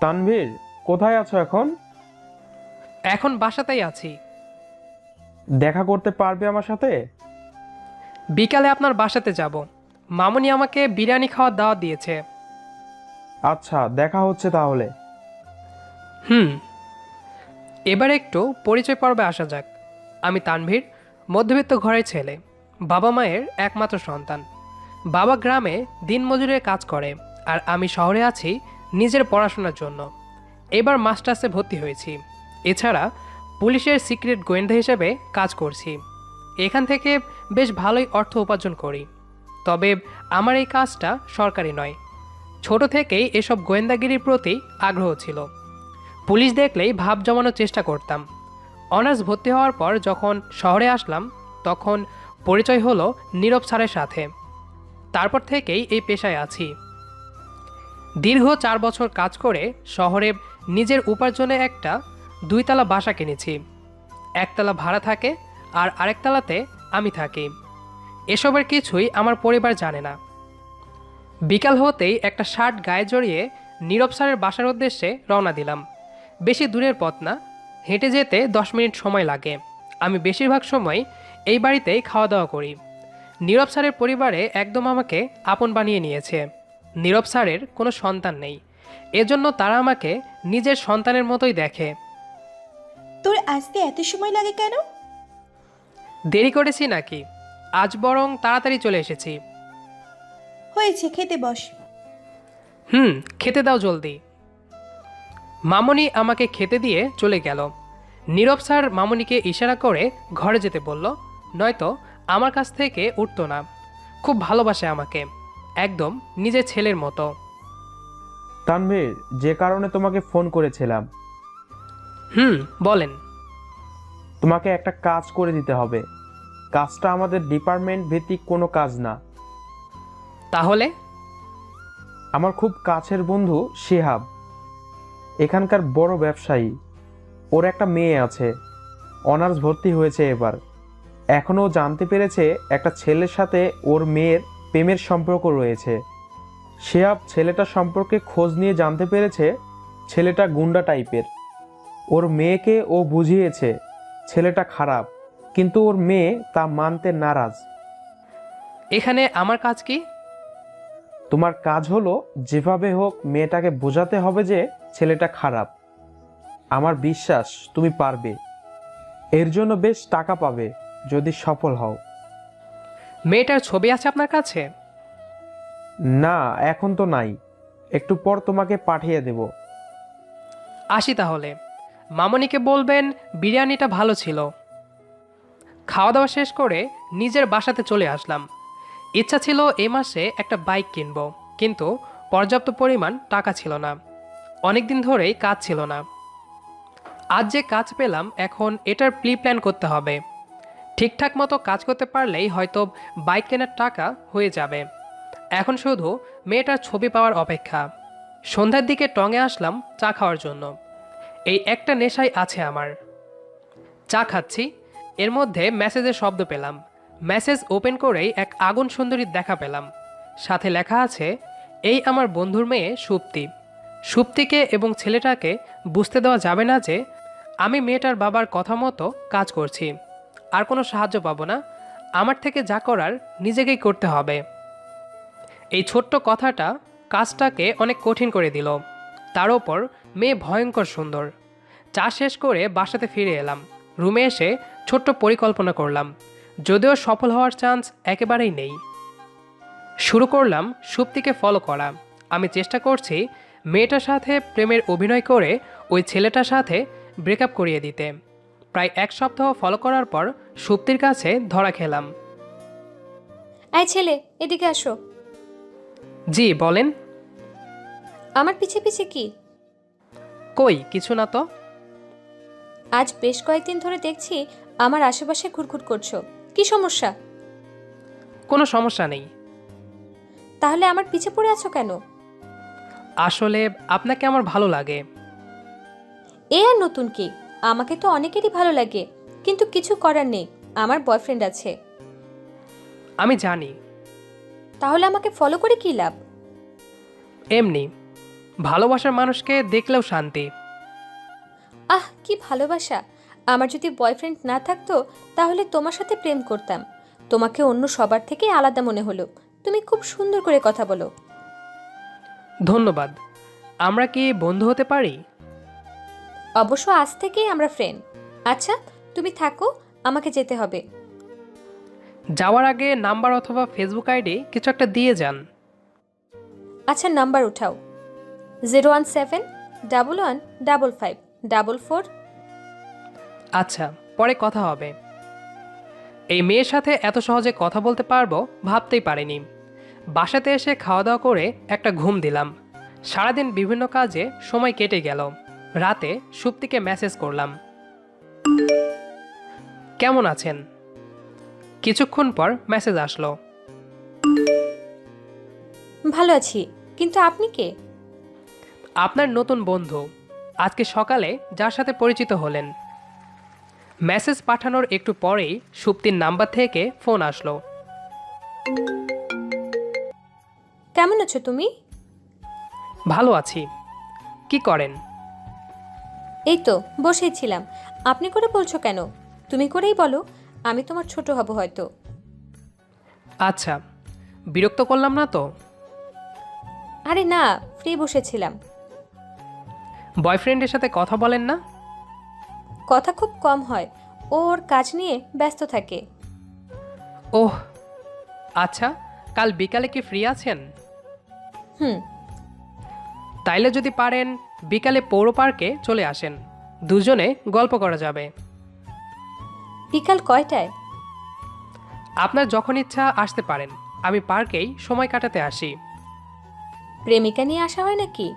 তানভীর কোথায় আছো এখন? এখন বাসাতেই আছি। দেখা করতে পারবে আমার সাথে? বিকালে আপনার বাসাতে যাব। মামুনি আমাকে বিরিয়ানি খাওয়ার দাওয়াত দিয়েছে। আচ্ছা দেখা হচ্ছে তাহলে। হুম। এবার একটু পরিচয় পর্বে আসা যাক। আমি তানভীর মধ্যবিত্ত ঘরের ছেলে। বাবা মায়ের একমাত্র সন্তান। বাবা গ্রামে দিনমজুরের কাজ করে আর আমি শহরে আছি নিজের পড়াশোনার জন্য। এবার মাস্টার্সে ভর্তি হয়েছি। এছাড়া পুলিশের সিক্রেট গোয়েন্দা হিসেবে কাজ করছি। এখান থেকে বেশ ভালোই অর্থ উপার্জন করি। তবে আমার এই কাজটা সরকারি নয়। ছোট থেকেই এসব গোয়েন্দাগিরির প্রতি আগ্রহ ছিল। পুলিশ দেখলেই ভাব জমানোর চেষ্টা করতাম। অনার্স ভর্তি হওয়ার পর যখন শহরে আসলাম, তখন পরিচয় হলো নীরব স্যারের সাথে। তারপর থেকেই এই পেশায় আছি। দীর্ঘ চার বছর কাজ করে শহরে নিজের উপার্জনে একটা দুইতলা বাসা কিনেছি। একতলা ভাড়া থাকে আর আরেকতলাতে আমি থাকি। এসবের কিছুই আমার পরিবার জানে না। বিকাল হতেই একটা শার্ট গায়ে জড়িয়ে নীরব স্যারের বাসার উদ্দেশ্যে রওনা দিলাম। বেশি দূরের পথ না, হেঁটে যেতে দশ মিনিট সময় লাগে। আমি বেশিরভাগ সময় এই বাড়িতেই খাওয়া দাওয়া করি। নীরব স্যারের পরিবারে একদম আমাকে আপন বানিয়ে নিয়েছে। নীরব স্যারের কোনো সন্তান নেই। এজন্য তারা আমাকে নিজের সন্তানের মতোই দেখে। তোর আসতে এত সময় লাগে কেন? দেরি করেছি নাকি? আজ বরং তাড়াতাড়ি চলে এসেছি। হয়েছে খেতে বস। হুম খেতে দাও জলদি। মামনি আমাকে খেতে দিয়ে চলে গেল। নীরব স্যার মামনিকে ইশারা করে ঘরে যেতে বলল নয়তো আমার কাছ থেকে উঠতো না। খুব ভালোবাসে আমাকে। একদম নিজের ছেলের মতো। তানভীর যে কারণে তোমাকে ফোন করেছিলাম। হুম বলেন। তোমাকে একটা কাজ করে দিতে হবে। কাজটা আমাদের ডিপার্টমেন্ট ভিত্তিক কোনো কাজ না। তাহলে? আমার খুব কাছের বন্ধু শিহাব। এখানকার বড় ব্যবসায়ী। ওর একটা মেয়ে আছে। অনার্স ভর্তি হয়েছে এবার। এখনও জানতে পেরেছে একটা ছেলের সাথে ওর মেয়ের প্রেমের সম্পর্ক রয়েছে। শিহাব ছেলেটা সম্পর্কে খোঁজ নিয়ে জানতে পেরেছে ছেলেটা গুন্ডা টাইপের। ওর মেয়েকে ও বুঝিয়েছে ছেলেটা খারাপ কিন্তু ওর মেয়ে তা মানতে নারাজ। এখানে আমার কাজ কি? তোমার কাজ হলো যেভাবে হোক মেয়েটাকে বোঝাতে হবে যে ছেলেটা খারাপ। আমার বিশ্বাস তুমি পারবে। এর জন্য বেশ টাকা পাবে যদি সফল হও। মেয়েটার ছবি আছে আপনার কাছে? না এখন তো নাই। একটু পর তোমাকে পাঠিয়ে দেব। আসি তাহলে। মামনিকে বলবেন বিরিয়ানিটা ভালো ছিল। খাওয়া দাওয়া শেষ করে নিজের বাসাতে চলে আসলাম। ইচ্ছা ছিল এই মাসে একটা বাইক কিনব কিন্তু পর্যাপ্ত পরিমাণ টাকা ছিল না। অনেক দিন ধরেই কাজ ছিল না। আজ যে কাজ পেলাম এখন এটার প্রি প্ল্যান করতে হবে। ঠিকঠাক মতো কাজ করতে পারলেই হয়তো বাইক কেনার টাকা হয়ে যাবে। এখন শুধু মেয়েটার ছবি পাওয়ার অপেক্ষা। সন্ধ্যার দিকে টঙে আসলাম চা খাওয়ার জন্য। এই একটা নেশাই আছে আমার। চা খাচ্ছি। এর মধ্যে মেসেজের শব্দ পেলাম। মেসেজ ওপেন করেই এক আগুন সুন্দরীর দেখা পেলাম। সাথে লেখা আছে, এই আমার বন্ধুর মেয়ে সুপ্তি। সুপ্তিকে এবং ছেলেটাকে বুঝতে দেওয়া যাবে না যে আমি মেয়েটার বাবার কথা মতো কাজ করছি। আর কোনো সাহায্য পাবো না। আমার থেকে যা করার নিজেকেই করতে হবে। এই ছোট্ট কথাটা কাজটাকে অনেক কঠিন করে দিল। তার ওপর মেয়ে ভয়ঙ্কর সুন্দর। চা শেষ করে বাসাতে ফিরে এলাম। রুমে এসে ছোট্ট পরিকল্পনা করলাম। যদিও সফল হওয়ার চান্স একেবারেই নেই। শুরু করলাম সুপ্তিকে ফলো করা। আমি চেষ্টা করছি মেয়েটার সাথে প্রেমের অভিনয় করে ওই ছেলেটার সাথে ব্রেকআপ করিয়ে দিতে। প্রায় এক সপ্তাহ ফলো করার পর সুপ্তির কাছে ধরা খেলাম। এই ছেলে এদিকে আসো। জি বলেন। আমার পিছে পিছে কি? কই কিছু না তো। আজ বেশ কয়েকদিন ধরে দেখছি আমার আশেপাশে ঘুরঘুর করছ। কি সমস্যা? কোনো সমস্যা নেই। তাহলে আমার পিছে পড়ে আছো কেন? আসলে আপনাকে আমার ভালো লাগে। এ আর নতুন কি? আমাকে তো অনেকেরই ভালো লাগে কিন্তু কিছু করার নেই আমার বয়ফ্রেন্ড আছে। আমি জানি। তাহলে আমাকে ফলো করে কি লাভ? এমনি ভালোবাসার মানুষকে দেখলেও শান্তি। আহ কি ভালোবাসা! আমার যদি বয়ফ্রেন্ড না থাকতো তাহলে তোমার সাথে প্রেম করতাম। তোমাকে অন্য সবার থেকে আলাদা মনে হলো। তুমি খুব সুন্দর করে কথা বলো। ধন্যবাদ। আমরা কি বন্ধু হতে পারি? অবশ্য আজ থেকেই আমরা ফ্রেন্ড আচ্ছা তুমি থাকো আমাকে যেতে হবে। যাওয়ার আগে নাম্বার অথবা ফেসবুক আইডি কিছু একটা দিয়ে যান। আচ্ছা নাম্বার উঠাও। Zero one seven double one double five double four আচ্ছা পরে কথা হবে। এই মেয়ের সাথে এত সহজে কথা বলতে পারব ভাবতেই পারিনি। বাসাতে এসে খাওয়া দাওয়া করে একটা ঘুম দিলাম। সারাদিন বিভিন্ন কাজে সময় কেটে গেল। রাতে সুপ্তিকে মেসেজ করলাম। কেমন আছেন? কিছুক্ষণ পর মেসেজ আসলো। ভালো আছি কিন্তু আপনি কে? আপনার নতুন বন্ধু আজকে সকালে যার সাথে পরিচিত হলেন। মেসেজ পাঠানোর একটু পরেই সুপ্তির নাম্বার থেকে ফোন আসলো। কেমন আছো তুমি? ভালো আছি। কি করেন? এই তো বসেই ছিলাম। আপনি করে বলছো কেন? তুমি করেই বলো আমি তোমার ছোট হব হয়তো। আচ্ছা বিরক্ত করলাম না তো? আরে না ফ্রি বসেছিলাম। বয়ফ্রেন্ডের সাথে কথা বলেন না? কথা খুব কম হয় ও ওর কাজ নিয়ে ব্যস্ত থাকে। ওহ আচ্ছা কাল বিকালে কি ফ্রি আছেন? হুম। তাইলে যদি পারেন বিকালে পৌর পার্কে চলে আসেন। দুজনে গল্প করা যাবে। বিকাল কয়টায়? আপনার যখন ইচ্ছা আসতে পারেন। আমি পার্কেই সময় কাটাতে আসি। প্রেমিকা নিয়ে আসা হয় নাকি?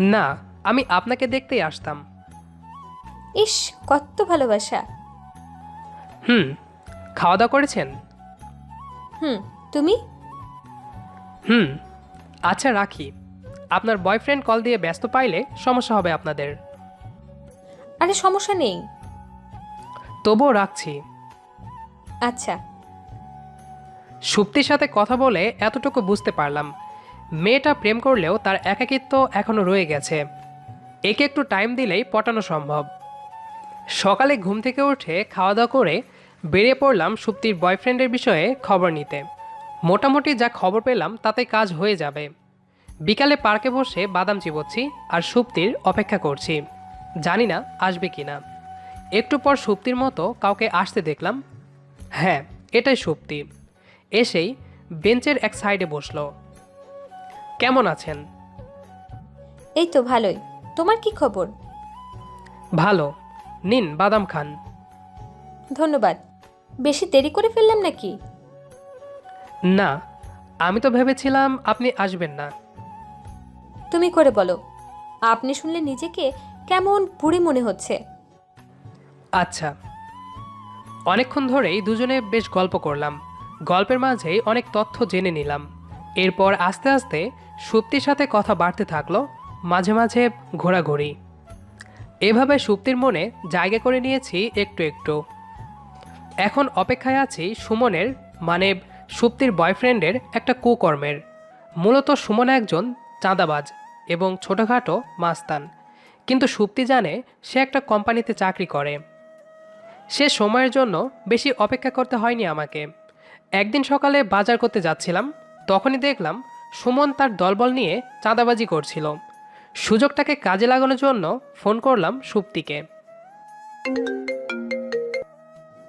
না আমি আপনাকে দেখতেই আসতাম। ইস কত ভালোবাসা। হুম খাওয়া দাওয়া করেছেন? হুম তুমি? হুম আচ্ছা রাখি। আপনার বয়ফ্রেন্ড কল দিয়ে ব্যস্ত পাইলে সমস্যা হবে আপনাদের। আরে সমস্যা নেই। তবুও রাখছি। আচ্ছা। সুপ্তির সাথে কথা বলে এতটুকু বুঝতে পারলাম। মেয়েটা প্রেম করলেও তার একাকিত্ব এখনও রয়ে গেছে। একে একটু টাইম দিলেই পটানো সম্ভব। সকালে ঘুম থেকে উঠে খাওয়া দাওয়া করে বেরিয়ে পড়লাম সুপ্তির বয়ফ্রেন্ডের বিষয়ে খবর নিতে। মোটামুটি যা খবর পেলাম তাতে কাজ হয়ে যাবে। বিকালে পার্কে বসে বাদাম চিবোচ্ছি আর সুপ্তির অপেক্ষা করছি। জানি না আসবে কি না। একটু পর সুপ্তির মতো কাউকে আসতে দেখলাম। হ্যাঁ এটাই সুপ্তি। এসেই বেঞ্চের এক সাইডে বসল। কেমন আছেন? এই তো ভালোই। তোমার কি খবর? ভালো। নিন বাদাম খান। ধন্যবাদ। বেশি দেরি করে ফেললাম নাকি? না আমি তো ভেবেছিলাম আপনি আসবেন না। তুমি করে বলো। আপনি শুনলে নিজেকে কেমন বুড়ি মনে হচ্ছে? আচ্ছা। অনেকক্ষণ ধরেই দুজনে বেশ গল্প করলাম। গল্পের মাঝেই অনেক তথ্য জেনে নিলাম। এরপর আস্তে আস্তে সুপ্তির সাথে কথা বাড়তে থাকল, মাঝে মাঝে ঘোরাঘুরি। এভাবে সুপ্তির মনে জায়গা করে নিয়েছি একটু একটু। এখন অপেক্ষায় আছি সুমনের মানে সুপ্তির বয়ফ্রেন্ডের একটা কুকর্মের। মূলত সুমন একজন চাঁদাবাজ। এবং ছোটোখাটো মাস্তান। কিন্তু সুপ্তি জানে সে একটা কোম্পানিতে চাকরি করে। সে সময়ের জন্য বেশি অপেক্ষা করতে হয়নি আমাকে। একদিন সকালে বাজার করতে যাচ্ছিলাম তখনই দেখলাম সুমন তার দলবল নিয়ে চাঁদাবাজি করছিল। সুযোগটাকে কাজে লাগানোর জন্য ফোন করলাম সুপ্তিকে।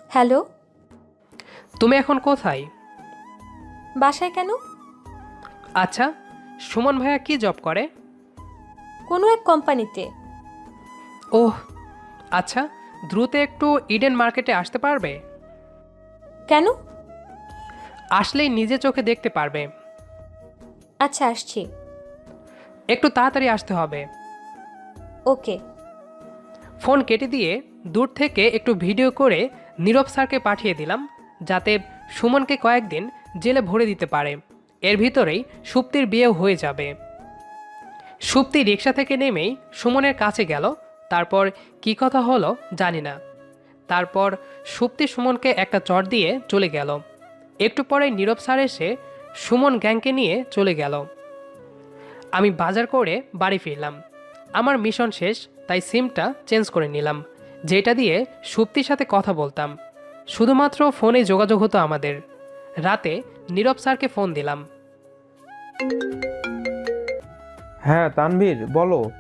হ্যালো? তুমি এখন কোথায়? বাসায় কেন? আচ্ছা সুমন ভাইয়া কি জব করে? কোনো এক কোম্পানিতে। ওহ আচ্ছা দ্রুত একটু ইডেন মার্কেটে আসতে পারবে? কেন? আসলেই নিজে চোখে দেখতে পারবে। আচ্ছা আসছি। একটু তাড়াতাড়ি আসতে হবে। ওকে। ফোন কেটে দিয়ে দূর থেকে একটু ভিডিও করে নীরব স্যারকে পাঠিয়ে দিলাম যাতে সুমনকে কয়েকদিন জেলে ভরে দিতে পারে। এর ভিতরেই সুপ্তির বিয়েও হয়ে যাবে। সুপ্তি রিক্সা থেকে নেমেই সুমনের কাছে গেল, তারপর কি কথা হলো জানি না। তারপর সুপ্তি সুমনকে একটা চট দিয়ে চলে গেল। একটু পরে নীরব স্যার এসে সুমন গ্যাংকে নিয়ে চলে গেল। আমি বাজার করে বাড়ি ফিরলাম। আমার মিশন শেষ, তাই সিমটা চেঞ্জ করে নিলাম, যেটা দিয়ে সুপ্তির সাথে কথা বলতাম। শুধুমাত্র ফোনে যোগাযোগ হতো আমাদের। রাতে নীরব স্যারকে ফোন দিলাম। হ্যাঁ তানভীর বলো।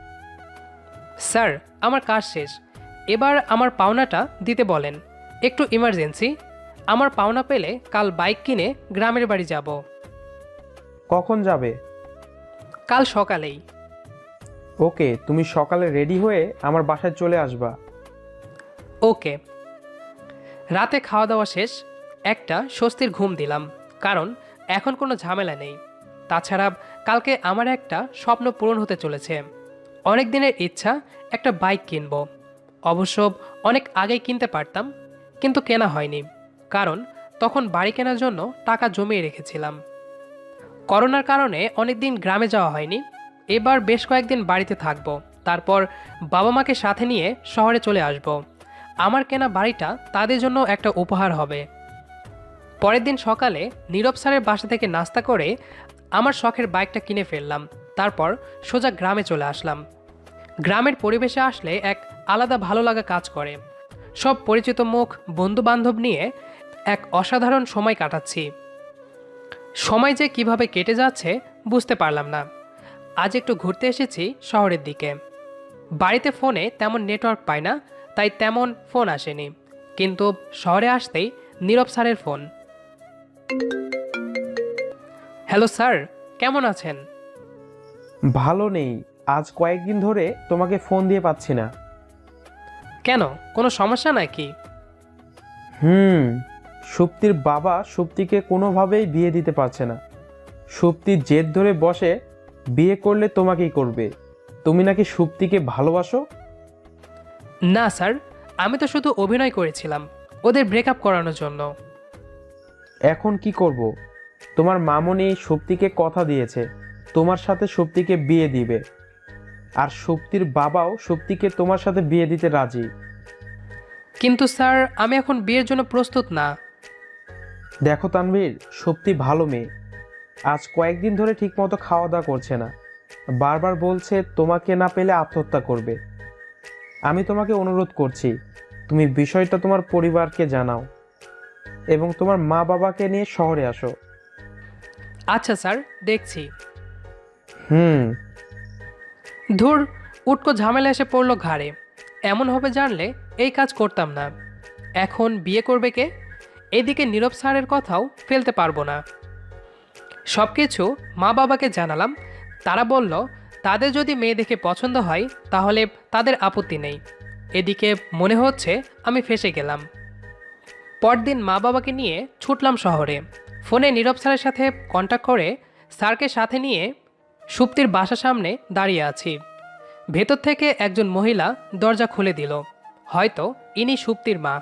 স্যার আমার কাজ শেষ। এবার আমার পাওনাটা দিতে বলেন। একটু ইমার্জেন্সি আমার পাওনা পেলে কাল বাইক কিনে গ্রামের বাড়ি যাব। কখন যাবে? কাল সকালেই। ওকে তুমি সকালে রেডি হয়ে আমার বাসায় চলে আসবা। ওকে। রাতে খাওয়া দাওয়া শেষ একটা স্বস্তির ঘুম দিলাম। কারণ এখন কোনো ঝামেলা নেই। তাছাড়া কালকে আমার একটা স্বপ্ন পূরণ হতে চলেছে। অনেক দিনের ইচ্ছা, একটা বাইক কিনব। অবশ্য অনেক আগেই কিনতে পারতাম, কিন্তু কেনা হয়নি। কারণ তখন বাড়ি কেনার জন্য টাকা জমিয়ে রেখেছিলাম। করোনার কারণে অনেক দিন গ্রামে যাওয়া হয়নি। এবার বেশ কয়েকদিন বাড়িতে থাকব। তারপর বাবা মাকে সাথে নিয়ে শহরে চলে আসব। আমার কেনা বাড়িটা তাদের জন্য একটা উপহার হবে। পরের দিন সকালে নীরব স্যারের বাসা থেকে নাস্তা করে আমার শখের বাইকটা কিনে ফেললাম, তারপর সোজা গ্রামে চলে আসলাম। গ্রামের পরিবেশে আসলে এক আলাদা ভালো লাগা কাজ করে। সব পরিচিত মুখ বন্ধু বান্ধব নিয়ে এক অসাধারণ সময় কাটাচ্ছি। সময় যে কীভাবে কেটে যাচ্ছে বুঝতে পারলাম না। আজ একটু ঘুরতে এসেছি শহরের দিকে। বাড়িতে ফোনে তেমন নেটওয়ার্ক পায় না, তাই তেমন ফোন আসেনি। কিন্তু শহরে আসতেই নীরব স্যারের ফোন। হ্যালো স্যার কেমন আছেন? ভালো নেই। আজ কয়েকদিন ধরে তোমাকে ফোন দিয়ে পাচ্ছি না। কেন কোনো সমস্যা নাকি? হুম সুপ্তির বাবা সুপ্তিকে কোনোভাবেই বিয়ে দিতে পারছে না। সুপ্তির জেদ ধরে বসে বিয়ে করলে তোমাকেই করবে। তুমি নাকি সুপ্তিকে ভালোবাসো? না স্যার আমি তো শুধু অভিনয় করেছিলাম ওদের ব্রেকআপ করানোর জন্য। এখন কি করব? তোমার মামনি শক্তিকে কথা দিয়েছে তোমার সাথে শক্তিকে বিয়ে দিবে। আর শক্তির বাবাও শক্তিকে তোমার সাথে বিয়ে দিতে রাজি। কিন্তু স্যার আমি এখন বিয়ের জন্য প্রস্তুত না। দেখো তানভীর শক্তি ভালো মেয়ে। আজ কয়েকদিন ধরে ঠিকমতো খাওয়া দাওয়া করছে না। বারবার বলছে তোমাকে না পেলে আত্মহত্যা করবে। আমি তোমাকে অনুরোধ করছি তুমি বিষয়টা তোমার পরিবারকে জানাও এবং তোমার মা বাবাকে নিয়ে শহরে আসো। আচ্ছা স্যার দেখছি। হুম। ধুর উটকো ঝামেলা এসে পড়ল ঘাড়ে। এমন হবে জানলে এই কাজ করতাম না। এখন বিয়ে করবে কে? এদিকে নীরব স্যারের কথাও ফেলতে পারব না। সব কিছু মা বাবাকে জানালাম। তারা বলল তাদের যদি মেয়ে দেখে পছন্দ হয় তাহলে তাদের আপত্তি নেই। এদিকে মনে হচ্ছে আমি ফেসে গেলাম। পরদিন মা বাবাকে নিয়ে ছুটলাম শহরে। ফোনে নীরব স্যারের সাথে কন্ট্যাক্ট করে স্যারকে সাথে নিয়ে সুপ্তির বাসার সামনে দাঁড়িয়ে আছি। ভেতর থেকে একজন মহিলা দরজা খুলে দিল। হয়তো ইনি সুপ্তির মা।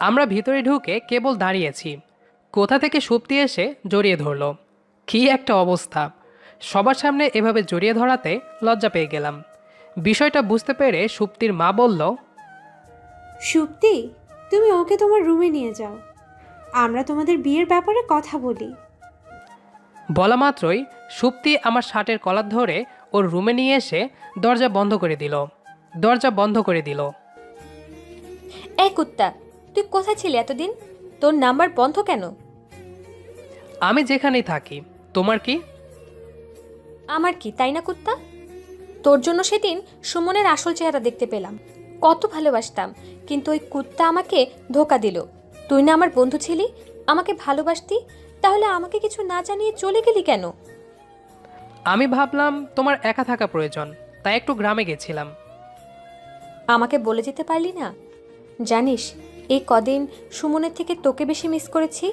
আমরা ভিতরে ঢুকে কেবল দাঁড়িয়েছি। কোথা থেকে সুপ্তি এসে জড়িয়ে ধরলো? কী একটা অবস্থা। সবার সামনে এভাবে জড়িয়ে ধরাতে লজ্জা পেয়ে গেলাম। বিষয়টা বুঝতে পেরে সুপ্তির মা বলল, সুপ্তি, তুমি ওকে তোমার রুমে নিয়ে যাও। আমরা তোমাদের বিয়ের ব্যাপারে কথা বলি। বলা মাত্রই সুপ্তি আমার শার্টের কলার ধরে ওর রুমে নিয়ে এসে দরজা বন্ধ করে দিল। দরজা বন্ধ করে দিল। এই কুত্তা তুই কোথায় ছিলি এতদিন? তোর নাম্বার বন্ধ কেন? আমি যেখানেই থাকি তোমার কি? আমার কি তাই না কুত্তা? তোর জন্য সেদিন সুমনের আসল চেহারা দেখতে পেলাম। কত ভালোবাসতাম কিন্তু ওই কুত্তা আমাকে ধোকা দিল। তুই না আমার বন্ধু ছিলি? আমাকে ভালোবাসতি? তাহলে আমাকে কিছু না জানিয়ে চলে গেলি কেন? আমি ভাবলাম তোমার একা থাকা প্রয়োজন তাই একটু গ্রামে গেছিলাম। আমাকে বলে যেতে পারলি না? জানিস এই কদিন সুমনের থেকে তোকে বেশি মিস করেছি।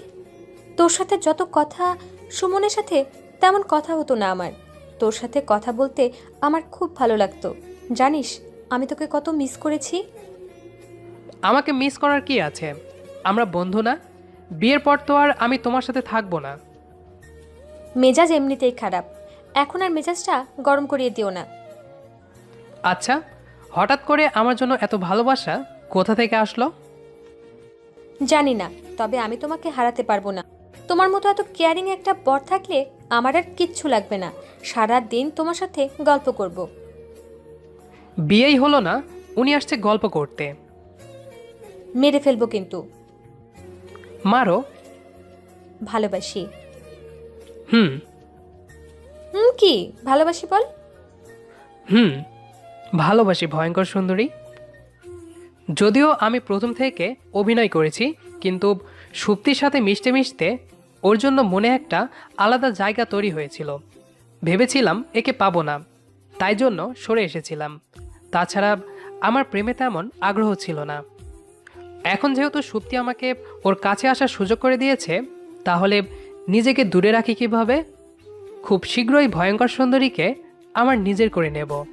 তোর সাথে যত কথা সুমনের সাথে তেমন কথা হতো না আমার। তোর সাথে কথা বলতে আমার খুব ভালো লাগতো। জানিস আমি তোকে কত মিস করেছি? আমাকে মিস করার কি আছে? আমরা বন্ধু না। বিয়ের পর তো আর আমি তোমার সাথে থাকব না। মেজাজ এমনিতেই খারাপ। এখন আর মেজাজটা গরম করিয়ে দিও না। আচ্ছা হঠাৎ করে আমার জন্য এত ভালোবাসা কোথা থেকে আসলো? জানি না তবে আমি তোমাকে হারাতে পারব না। তোমার মতো এত কেয়ারিং একটা বর থাকলে আমার আর কিচ্ছু লাগবে না। সারা দিন তোমার সাথে গল্প করব। বিয়েই হলো না উনি আসছে গল্প করতে। মেরে ফেলব কিন্তু। মারো। ভালোবাসি। হুম। হুম কি? ভালোবাসি বল। হুম। ভালোবাসি ভয়ঙ্কর সুন্দরী। যদিও আমি প্রথম থেকে অভিনয় করেছি কিন্তু সুপ্তির সাথে মিশতে মিশতে ওর জন্য মনে একটা আলাদা জায়গা তৈরি হয়েছিল। ভেবেছিলাম একে পাবো না তাই জন্য সরে এসেছিলাম। তাছাড়া আমার প্রেমে তেমন আগ্রহ ছিল না। এখন যেহেতু সত্যি আমাকে ওর কাছে আসার সুযোগ করে দিয়েছে, তাহলে নিজেকে দূরে রাখি কীভাবে? খুব শীঘ্রই ভয়ঙ্কর সুন্দরীকে আমার নিজের করে নেব।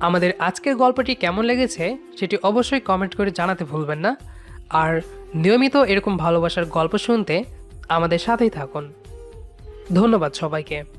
আমাদের আজকের গল্পটি কেমন লেগেছে সেটি অবশ্যই কমেন্ট করে জানাতে ভুলবেন না। আর নিয়মিত এরকম ভালোবাসার গল্প শুনতে আমাদের সাথেই থাকুন। ধন্যবাদ সবাইকে।